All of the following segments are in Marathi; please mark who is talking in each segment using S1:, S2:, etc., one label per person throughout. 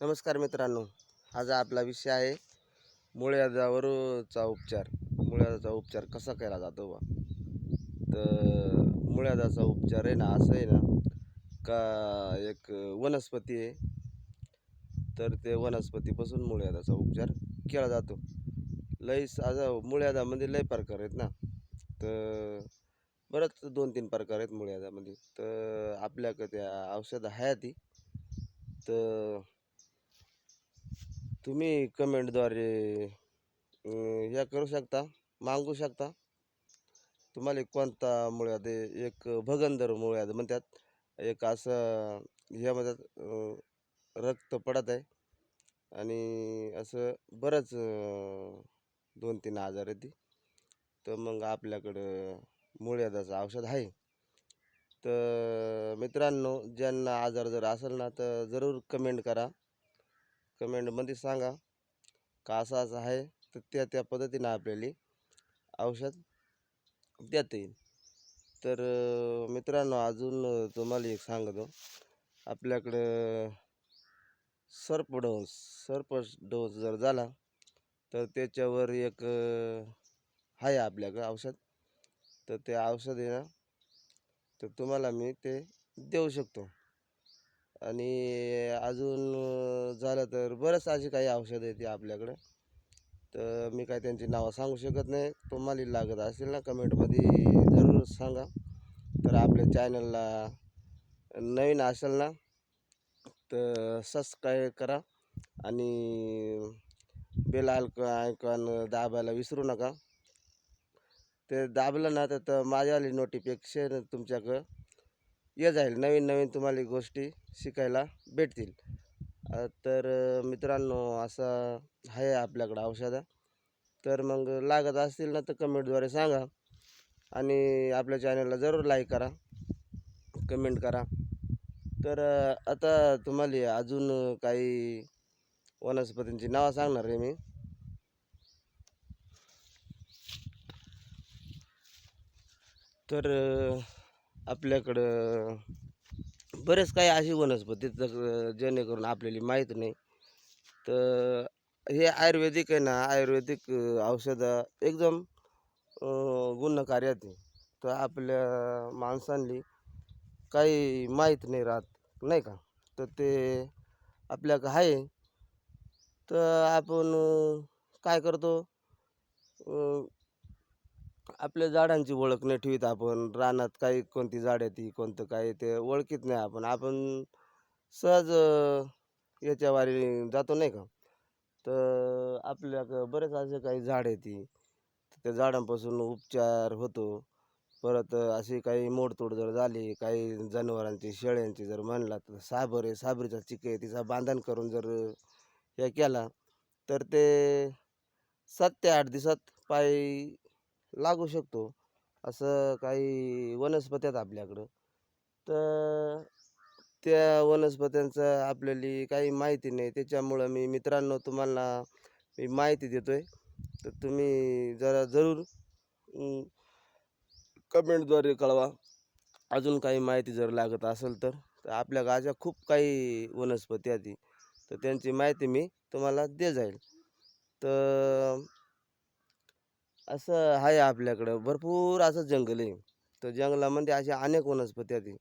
S1: नमस्कार मित्रांनो आज आपला विषय आहे मुळ्यादावरचा उपचार. मुळ्यादाचा उपचार कसा केला जातो बा? तर मुळ्यादाचा उपचार आहे ना असं आहे ना का एक वनस्पती आहे. तर ते वनस्पतीपासून मुळ्यादाचा उपचार केला जातो. लई साधा मुळ्यादामध्ये लई प्रकार आहेत ना. तर बरंच दोन तीन प्रकार आहेत मुळ्यादामध्ये. तर आपल्याकडे त्या औषधं आहे ती तर तुम्ही कमेंटद्वारे ह्या करू शकता मागू शकता. तुम्हाला कोणता मुळ्यात एक भगंदर मुळ्यात म्हणतात एक असं ह्यामध्ये म्हणतात रक्त पडत आहे. आणि असं बरंच दोन तीन आजार आहे तर मग आपल्याकडं मुळ्यादाचं औषध आहे. तर मित्रांनो ज्यांना आजार जर असेल ना तर जरूर कमेंट करा. कमेंटमध्ये सांगा का असं असं आहे तर त्या त्या पद्धतीनं आपल्याला औषध देता येईल. तर मित्रांनो अजून तुम्हाला एक सांगतो. आपल्याकडं सर्प डोस सर्प डोस जर झाला तर त्याच्यावर एक आहे आपल्याकडं औषध. तर ते औषध आहे ना तर तुम्हाला मी ते देऊ शकतो. आणि अजून झालं तर बरंच अशी काही औषधं येते ती आपल्याकडं. तर मी काय त्यांची नावं सांगू शकत नाही. तुम्हाला लागत असेल ना कमेंटमध्ये जरूर सांगा. तर आपल्या चॅनलला नवीन असेल ना तर सबस्क्राईब करा आणि बेल आयक आयकॉन दाबायला विसरू नका. ते दाबलं ना तर तर माझ्यावाली नोटिफिकेशन तुमच्याकडं. ये जाईल नवीन नवीन तुम्हाला गोष्टी शिकायला भेटतील. तर मित्रांनो असं आहे आपल्याकडं औषधं. तर मग लागत असतील ना तर कमेंटद्वारे सांगा. आणि आपल्या चॅनलला जरूर लाईक करा. कमेंट करा. तर आता तुम्हाला अजून काही वनस्पतींची नावं सांगणार आहे मी. तर आपल्याकडं बरेच काही अशी वनस्पती तर जेणेकरून आपल्याला माहीत नाही. तर हे आयुर्वेदिक आहे ना आयुर्वेदिक औषधं एकदम अ, गुणकारी आहे तर आपल्या माणसांनी काही माहीत नाही राहत नाही का? तर ते आपल्याकडं आहे. तर आपण काय करतो? आपल्या झाडांची ओळख नाही ठेवीत आपण. रानात काही कोणती झाड आहे ती कोणतं काय ते ओळखीत नाही आपण. आपण सहज याच्या याच्यावारी जातो नाही का? तर आपल्याकडं बरेच असे काही झाड आहे ती. त्या झाडांपासून उपचार होतो. परत अशी काही मोडतोड जर झाली काही जनावरांची शेळ्यांची जर म्हणला तर साबर आहे साबरीचा चिक आहे तिचा बांधण करून जर हे केला तर ते सात ते आठ दिवसात पाय लागू शकतो. असं काही वनस्पती आहेत आपल्याकडं. तर त्या वनस्पत्यांचं आपल्याला काही माहिती नाही. त्याच्यामुळं मी मित्रांनो तुम्हाला मी माहिती देतो आहे तर तुम्ही जरा जरूर कमेंटद्वारे कळवा. अजून काही माहिती जर लागत असेल तर. तर आपल्या गाच्या खूप काही वनस्पती आहेत तर त्यांची माहिती मी तुम्हाला दे जाईल. तर असं आहे आपल्याकडं. भरपूर असं जंगल आहे. तर जंगलामध्ये अशा अनेक वनस्पती आहेत.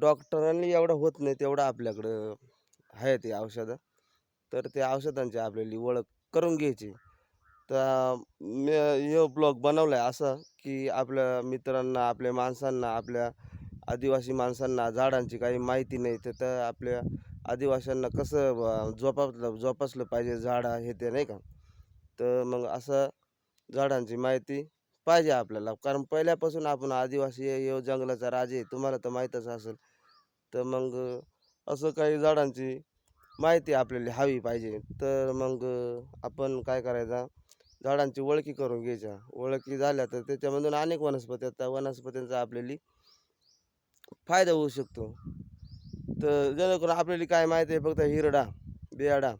S1: डॉक्टरांनी एवढं होत नाही तेवढं आपल्याकडं आहे ते औषधं. तर त्या औषधांची आपल्याला ओळख करून घ्यायची. तर मी हे ब्लॉग बनवला आहे असं की आपल्या मित्रांना आपल्या माणसांना आपल्या आदिवासी माणसांना झाडांची काही माहिती नाही. तर त्या आपल्या आदिवाशांना कसं जोपासलं जोपासलं पाहिजे झाडं हे ते नाही का? तर मग असं झाडांची माहिती पाहिजे आपल्याला. कारण पहिल्यापासून आपण आदिवासी आहे, जंगलाचा राजे आहे तुम्हाला तर माहीतच असेल. तर मग असं काही झाडांची माहिती आपल्याला हवी पाहिजे. तर मग आपण काय करायचा? झाडांची ओळखी करून घ्यायच्या. ओळखी झाल्या तर त्याच्यामधून अनेक वनस्पती आहेत. त्या वनस्पतींचा आपल्याला फायदा होऊ शकतो. तर जेणेकरून आपल्याला काय माहिती आहे? फक्त हिरडा बियाडा.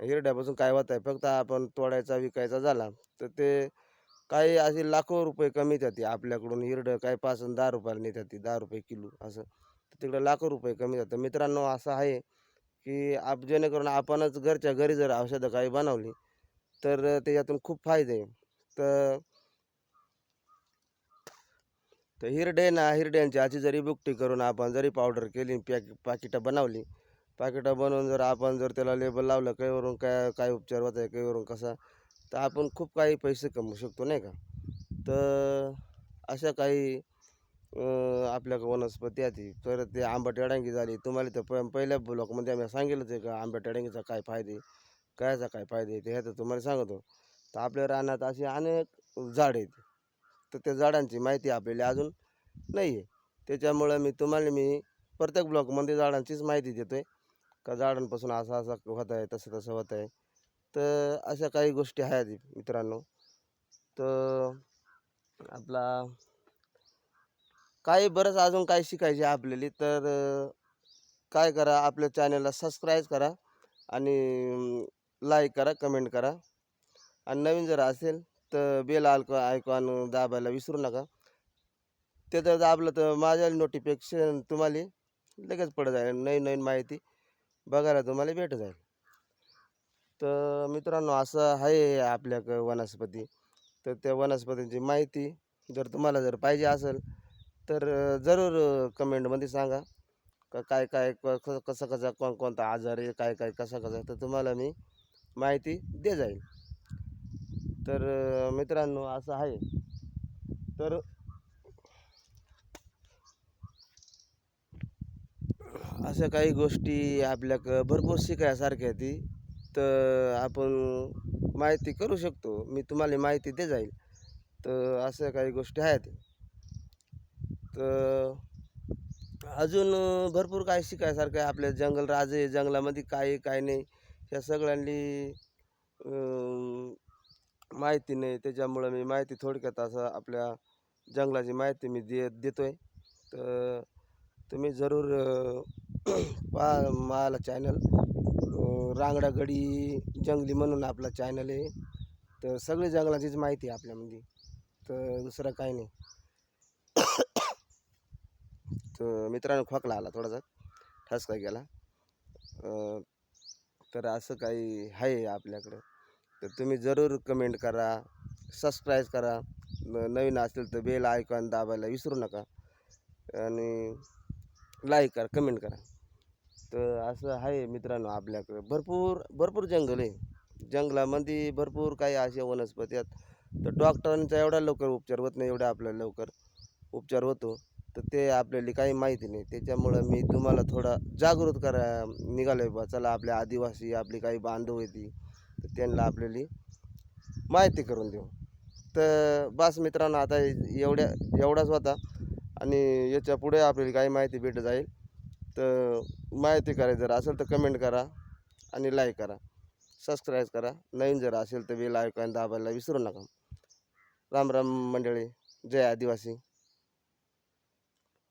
S1: हिरड्यापासून काय होत आहे फक्त आपण तोडायचा विकायचा झाला तर ते काही असे लाखो रुपये कमी जाते आपल्याकडून. हिरडं काय पाच दहा रुपयाला नेतात ती दहा रुपये किलो असं. तर तिकडं लाखो रुपये कमी जातं मित्रांनो असं आहे की आप जेणेकरून आपणच घरच्या घरी जर औषधं काही बनवली तर त्याच्यातून खूप फायदे आहे. तर तर हिरडे ना हिरड्यांची आधी जरी बुकटी करून आपण जरी पावडर केली पॅक पाकिटं बनवली पाकिटं बनवून जर आपण जर त्याला लेबल लावलं काहीवरून काय काय उपचार होत आहे काहीवरून कसा तर आपण खूप काही पैसे कमवू शकतो नाही का? तर अशा काही अं, आपल्या वनस्पती आहेत. तर ते आंबट अडांगी झाली. तुम्हाला तर प पहिल्या ब्लॉकमध्ये आम्ही सांगितलंच आहे का आंबट अडांगीचा काय फायदे कायचा काय फायदे ते ह्याचं तुम्हाला सांगतो. तर आपल्या रानात अशी अनेक झाड आहेत. तर त्या झाडांची माहिती आपल्याला अजून नाही आहे त्याच्यामुळं मी तुम्हाला मी प्रत्येक ब्लॉकमध्ये झाडांचीच माहिती देतो आहे का झाडांपासून असं असं होत आहे तसं तसं होत आहे तर अशा काही गोष्टी आहेत मित्रांनो. तर आपला काही बरंच अजून काय शिकायचे आहे आपल्याला. तर काय करा आपल्या चॅनलला सबस्क्राईब करा आणि लाईक करा कमेंट करा. आणि नवीन जर असेल तर बेल आयकॉन आयकॉन दाबायला विसरू नका. ते जर दाबलं तर माझ्या नोटिफिकेशन तुम्हाला लगेच पडत जाईल. नवीन नवीन माहिती. बघायला तुम्हाला भेट जाईल. तर मित्रांनो असं आहे आपल्याकडं वनस्पती. तर त्या वनस्पतींची माहिती जर तुम्हाला जर पाहिजे असेल तर जरूर कमेंटमध्ये सांगा. का काय काय क- कसं कसं कोण कोणता आजार आहे काय काय कसा कसा तर तुम्हाला मी माहिती दे जाईल. तर मित्रांनो असं आहे. तर अशा काही गोष्टी आपल्याक भरपूर शिकायसारख्या आहेत ती. तर आपण माहिती करू शकतो. मी तुम्हाला माहिती दे जाईल. तर अशा काही गोष्टी आहेत. तर अजून भरपूर काय शिकायसारखं आहे. आपल्या जंगल राज आहे. जंगलामध्ये काय आहे काय नाही. ह्या सगळ्यांनी माहिती नाही. त्याच्यामुळं मी माहिती थोडक्यात असं आपल्या जंगलाची माहिती मी दे देतो आहे तर तुम्ही जरूर पहा मला चॅनल रांगडा गडी जंगली म्हणून आपला चॅनल आहे. तर सगळी जंगलाचीच माहिती आहे आपल्यामध्ये. तर दुसरं काही नाही. तर मित्रांनो खोकला आला थोडासा. ठसका गेला. तर असं काही आहे आपल्याकडं. तर तुम्ही जरूर कमेंट करा. सबस्क्राईब करा. नवीन असेल तर बेल आयकॉन दाबायला विसरू नका. आणि लाईक करा कमेंट करा. तर असं आहे मित्रांनो आपल्याकडं. भरपूर भरपूर जंगल आहे. जंगलामध्ये भरपूर काही अशा वनस्पती आहेत. तर डॉक्टरांचा एवढा लवकर उपचार होत नाही एवढा आपल्याला लवकर उपचार होतो. तर ते आपल्याला काही माहिती नाही. त्याच्यामुळं मी तुम्हाला थोडा जागृत करा निघालो आहे बा. चला आपल्या आदिवासी आपली काही बांधव येते तर त्यांना आपल्याला माहिती करून देऊ. तर बस मित्रांनो आता एवढ्या एवढाच होता. आणि याच्यापुढे आपल्याला काही माहिती भेटत जाईल. तर माहिती करायची जर असेल तर कमेंट करा आणि लाईक करा. सबस्क्राईब करा. नवीन जर असेल तर बेल आयकॉन दाबायला विसरू नका. राम राम मंडळी. जय आदिवासी.